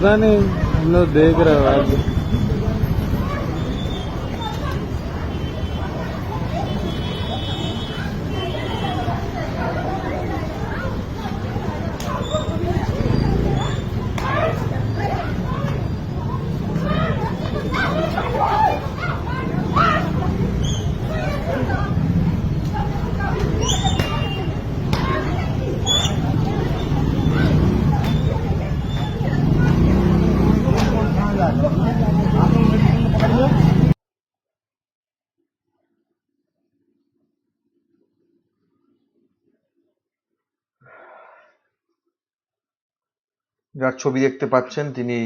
पता नहीं हम लोग देख रहे हो आज যার ছবি দেখতে পাচ্ছেন তিনি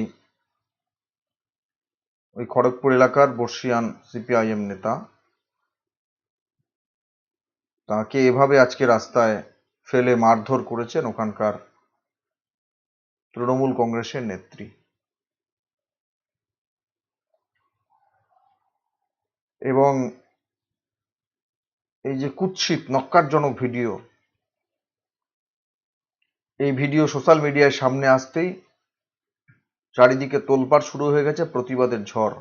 ওই খড়গপুর এলাকার বর্ষিয়ান সিপিআইএম নেতা। তাকে এভাবে আজকে রাস্তায় ফেলে মারধর করেছেন ওখানকার তৃণমূল কংগ্রেসের নেত্রী। এবং এই যে কুৎসিত নক্কারজনক ভিডিও, এই ভিডিও সোশ্যাল মিডিয়ায় সামনে আসতেই চারিদিকে তোলপাড় শুরু হয়ে গেছে প্রতিবাদের ঝড়।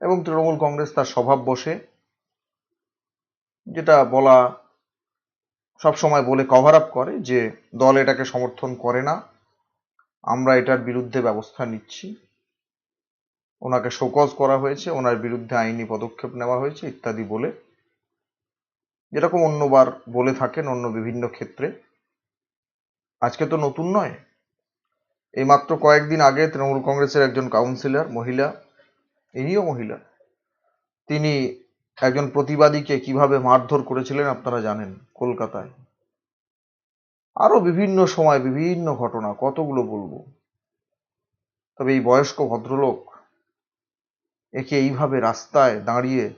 এবং তৃণমূল কংগ্রেস তার স্বভাব বসে, যেটা বলা সব সময় বলে কভার আপ করে যে দল এটাকে সমর্থন করে না, আমরা এটার বিরুদ্ধে ব্যবস্থা নিচ্ছি। ওনাকে শোকজ করা হয়েছে, ওনার বিরুদ্ধে আইনি পদক্ষেপ নেওয়া হয়েছে ইত্যাদি বলে। যেরকম অন্যবার বলে থাকেন অন্য বিভিন্ন ক্ষেত্রে। আজকে তো নতুন নয়। এই মাত্র কয়েকদিন আগে তৃণমূল কংগ্রেসের একজন কাউন্সিলর, মহিলা, ইনিও মহিলা, তিনি একজন প্রতিবাদীকে কীভাবে মারধর করেছিলেন আপনারা জানেন কলকাতায়। আরও বিভিন্ন সময় বিভিন্ন ঘটনা, কতগুলো বলব। তবে এই বয়স্ক ভদ্রলোক একে এইভাবে রাস্তায় দাঁড়িয়ে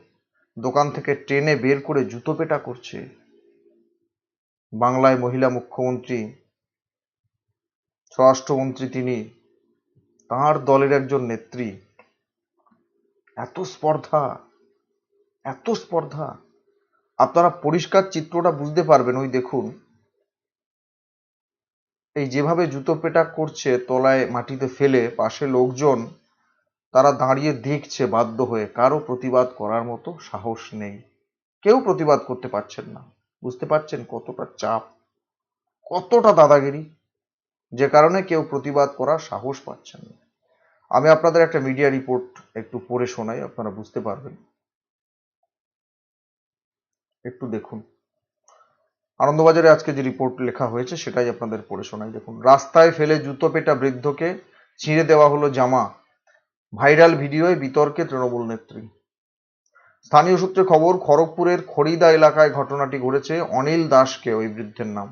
দোকান থেকে ট্রেনে বের করে জুতো পেটা করছে। বাংলায় মহিলা মুখ্যমন্ত্রী, স্বরাষ্ট্রমন্ত্রী তিনি, তাঁর দলের একজন নেত্রী। এত স্পর্ধা এত স্পর্ধা। আপনারা পরিষ্কার চিত্রটা বুঝতে পারবেন, ওই দেখুন। এই যেভাবে জুতো পেটা করছে, তলায় মাটিতে ফেলে পাশে লোকজন তারা দাঁড়িয়ে দেখছে, বাধ্য হয়ে। কারও প্রতিবাদ করার মতো সাহস নেই। কেউ প্রতিবাদ করতে পারছেন না। বুঝতে পারছেন কতটা চাপ? কতটা দাদাগিরি? যে কারণে কেউ প্রতিবাদ করার সাহস পাচ্ছেন না। আমি আপনাদের একটা মিডিয়া রিপোর্ট একটু পড়ে শোনাই, আপনারা বুঝতে পারবেন। একটু দেখুন। আনন্দবাজারে আজকে যে রিপোর্ট লেখা হয়েছে, সেটাই আপনাদের পড়ে শোনাই। দেখুন, রাস্তায় ফেলে জুতো পেটা বৃদ্ধকে ছিঁড়ে দেওয়া হলো জামা। ভাইরাল ভিডিওয় বিতর্কে তৃণমূল নেত্রী। স্থানীয় সূত্রে খবর, খড়গপুরের খড়িদা এলাকায় ঘটনাটি ঘটেছে অনিল দাসকে, ওই বৃদ্ধের নাম।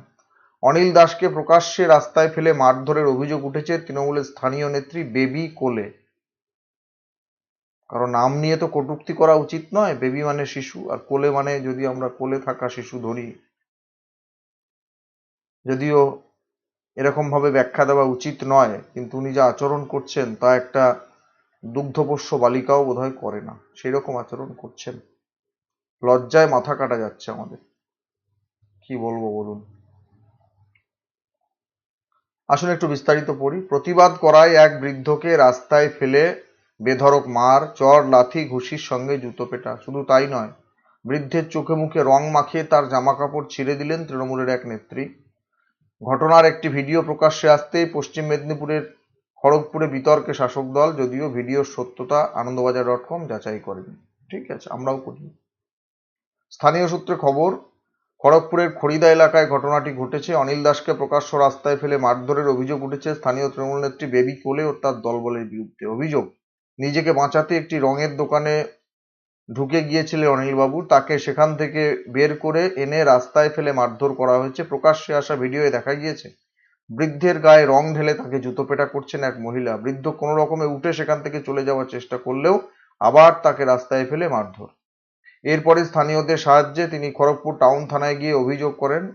অনিল দাসকে প্রকাশ্যে রাস্তায় ফেলে মারধরের অভিযোগ উঠেছে তৃণমূলের স্থানীয় নেত্রী বেবি কোলে। কারণ নাম নিয়ে তো কটূক্তি করা উচিত নয়, বেবি মানে শিশু, আর কোলে মানে যদি আমরা কোলে থাকা শিশু ধরি, যদিও এরকম ভাবে ব্যাখ্যা দেওয়া উচিত নয়, কিন্তু উনি যা আচরণ করছেন তা একটা দুগ্ধপোষ্য বালিকাও বোধহয় করে না। সেই রকম আচরণ করছেন। লজ্জায় মাথা কাটা যাচ্ছে আমাদের। কি বলব বলুন? আসলে একটু বিস্তারিত পড়ি। প্রতিবাদ করায় এক বৃদ্ধকে রাস্তায় ফেলে বেধড়ক মার, চর, লাথি, ঘুষির সঙ্গে জুতো পেটা। শুধু তাই নয়, বৃদ্ধের চোখে মুখে রং মাখিয়ে তার জামা কাপড় ছিঁড়ে দিলেন তৃণমূলের এক নেত্রী। ঘটনার একটি ভিডিও প্রকাশ্যে আসতেই পশ্চিম মেদিনীপুরের খড়গপুরে বিতর্কে শাসক দল যদিও ভিডিওর সত্যতা আনন্দবাজার ডট কম যাচাই করেনি। ঠিক আছে, আমরাও করি স্থানীয় সূত্রে খবর, খড়গপুরের খড়িদা এলাকায় ঘটনাটি ঘটেছে। অনিল দাসকে প্রকাশ্য রাস্তায় ফেলে মারধরের অভিযোগ উঠেছে। স্থানীয় তৃণমূল নেত্রী বেবি কোলে ও তার দলবলের বিরুদ্ধে অভিযোগ। নিজেকে বাঁচাতে একটি রঙের দোকানে ঢুকে গিয়েছিলেন অনিলবাবু। তাকে সেখান থেকে বের করে এনে রাস্তায় ফেলে মারধর করা হয়েছে। প্রকাশ্যে আসা ভিডিওয়ে দেখা গিয়েছে বৃদ্ধের গায়ে রং ঢেলে তাকে জুতো পেটা করছেন এক মহিলা। বৃদ্ধ কোনো রকমে উঠে সেখান থেকে চলে যাওয়ার চেষ্টা করলেও আবার তাকে রাস্তায় ফেলে মারধর। এরপরে স্থানীয়দের সাহায্যে তিনি খড়গপুর টাউন থানায় গিয়ে অভিযোগ করেন,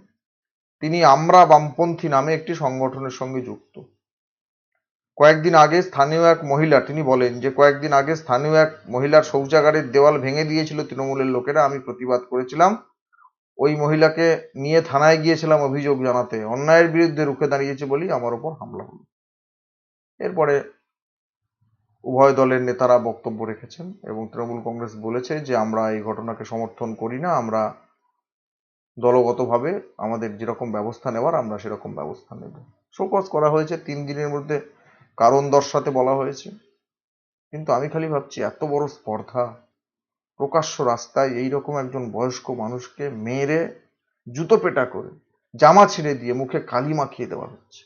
তিনি আমরা বামপন্থী নামে একটি সংগঠনের সঙ্গে যুক্ত। কয়েকদিন আগে স্থানীয় এক মহিলা, তিনি বলেন যে কয়েকদিন আগে স্থানীয় এক মহিলার শৌচাগারের দেওয়াল ভেঙে দিয়েছিল তৃণমূলের লোকেরা, আমি প্রতিবাদ করেছিলাম। ওই মহিলাকে নিয়ে থানায় গিয়েছিলাম অভিযোগ জানাতে। অন্যায়ের বিরুদ্ধে রুখে দাঁড়িয়েছে বলেই আমার ওপর হামলা হলো। এরপরে উভয় দলের নেতারা বক্তব্য রেখেছেন এবং তৃণমূল কংগ্রেস বলেছে যে, আমরা এই ঘটনাকে সমর্থন করি না, আমরা দলগতভাবে আমাদের যেরকম ব্যবস্থা নেওয়ার, আমরা সেরকম ব্যবস্থা নেব। শোকজ করা হয়েছে। তিন দিনের মধ্যে কারণ দর্শাতে বলা হয়েছে। কিন্তু আমি খালি ভাবছি, এত বড় স্পর্ধা প্রকাশ্য রাস্তায় এইরকম একজন বয়স্ক মানুষকে মেরে জুতো পেটা করে, জামা ছিঁড়ে দিয়ে মুখে কালি মাখিয়ে দেওয়া হচ্ছে।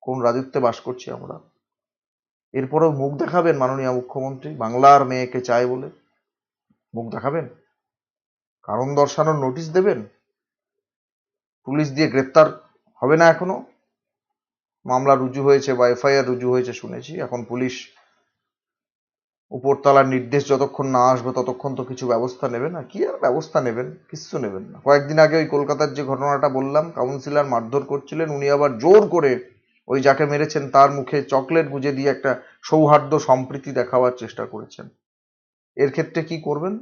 কোন রাজত্বে বাস করছি আমরা? এরপরেও মুখ দেখাবেন মাননীয় মুখ্যমন্ত্রী? বাংলার মেয়েকে চায় বলে। মুখ দেখাবেন? কারণ দর্শানোর নোটিশ দেবেন? পুলিশ দিয়ে গ্রেপ্তার হবে না এখনও? মামলা রুজু হয়েছে বা এফআইআর রুজু হয়েছে শুনেছি, এখন পুলিশ উপরতলার নির্দেশ যতক্ষণ না আসবে, ততক্ষণ তো কিছু ব্যবস্থা নেবে না? কি আর ব্যবস্থা নেবেন? কিচ্ছু নেবেন না। কয়েকদিন আগে ওই কলকাতার যে ঘটনাটা বললাম, কাউন্সিলর মারধর করছিলেন, উনি আবার জোর করে ওই যাকে মেরেছেন, তার মুখে চকলেট গুজে দিয়ে একটা সৌহার্দ্য সম্প্রীতি দেখাবার চেষ্টা করেছেন। এর ক্ষেত্রে কি করবেন?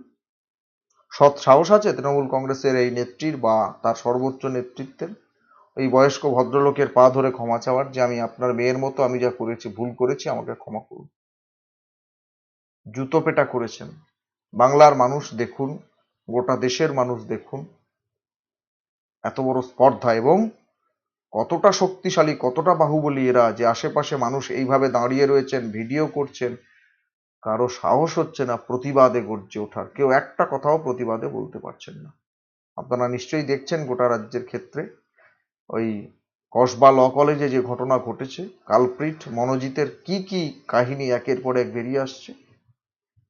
সৎ সাহস আছে তৃণমূল কংগ্রেসের এই নেত্রীর বা তার সর্বোচ্চ নেতৃত্বের? এই বয়স্ক ভদ্রলোকের পা ধরে ক্ষমা চাওয়ার যে আমি আপনার মেয়ের মতো আমি যা করেছি, ভুল করেছি, আমাকে ক্ষমা করুন। জুতো পেটা করেছেন। বাংলার মানুষ দেখুন, গোটা দেশের মানুষ দেখুন, এত বড় স্পর্ধা এবং কতটা শক্তিশালী, কতটা বাহুবলী এরা যে আশেপাশে মানুষ এইভাবে দাঁড়িয়ে রয়েছেন, ভিডিও করছেন, কারও সাহস হচ্ছে না প্রতিবাদে গর্জে ওঠার। কেউ একটা কথাও প্রতিবাদে বলতে পারছেন না। আপনারা নিশ্চয়ই দেখছেন গোটা রাজ্যের ক্ষেত্রে ওই কসবা ল কলেজে যে ঘটনা ঘটেছে, কালপ্রিট, মনোজিতের কি কি কাহিনী একের পর এক বেরিয়ে আসছে।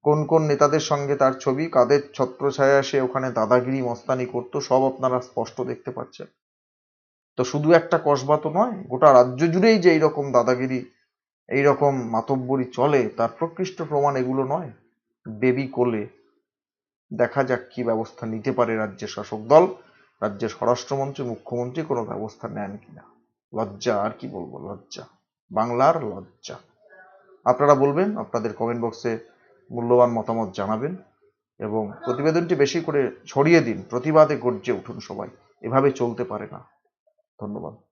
কোন কোন নেতাদের সঙ্গে তার ছবি, কাদের ছত্রছায়া সে ওখানে দাদাগিরি, মস্তানি করতো, সব আপনারা স্পষ্ট দেখতে পাচ্ছেন। তো শুধু একটা কসবা তো নয়, গোটা রাজ্য জুড়েই যে এইরকম দাদাগিরি, এইরকম মাতব্বরি চলে, তার প্রকৃষ্ট প্রমাণ এগুলো নয়। বেবি কোলে। দেখা যাক কি ব্যবস্থা নিতে পারে রাজ্যের শাসক দল রাজ্যের স্বরাষ্ট্রমন্ত্রী, মুখ্যমন্ত্রী, কোনো ব্যবস্থা নেন কিনা। লজ্জা, আর কি বলব, লজ্জা। বাংলার লজ্জা। আপনারা বলবেন, আপনাদের কমেন্ট বক্সে মূল্যবান মতামত জানাবেন এবং প্রতিবেদনটি বেশি করে ছড়িয়ে দিন, প্রতিবাদে গর্জে উঠুন সবাই। এভাবে চলতে পারে না। ধন্যবাদ।